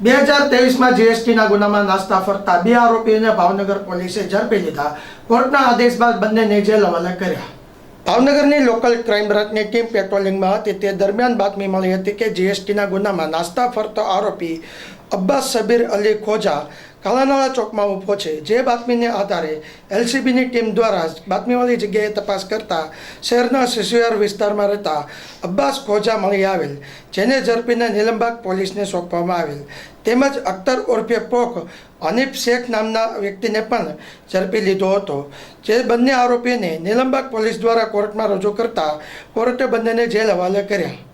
બે હજાર તેવીસમાં જીએસટીના ગુનામાં નાસ્તા ફરતા બે આરોપીઓને ભાવનગર પોલીસે ઝડપી લીધા. કોર્ટના આદેશ બાદ બંનેને જેલ હવાલે કર્યા. ભાવનગરની લોકલ ક્રાઇમ બ્રાન્ચની ટીમ પેટ્રોલિંગમાં હતી. તે દરમિયાન બાતમી મળી હતી કે જીએસટીના ગુનામાં નાસ્તા ફરતો આરોપી અબ્બાસ સબીર અલી ખોજા કાલાનાળા ચોકમાં ઊભો છે. જે બાતમીને આધારે એલસીબીની ટીમ દ્વારા બાતમીવાળી જગ્યાએ તપાસ કરતા શહેરના શિશુયાર વિસ્તારમાં રહેતા અબ્બાસ ખોજા મળી આવેલ, જેને ઝડપીને નીલમબાગ પોલીસને સોંપવામાં આવેલ. તેમજ અખ્તર ઉર્ફે પોખ હનીફ શેખ નામના વ્યક્તિને પણ ઝડપી લીધો હતો. જે બંને આરોપીને નીલમબાગ પોલીસ દ્વારા કોર્ટમાં રજૂ કરતા કોર્ટે બંનેને જેલ હવાલે કર્યા.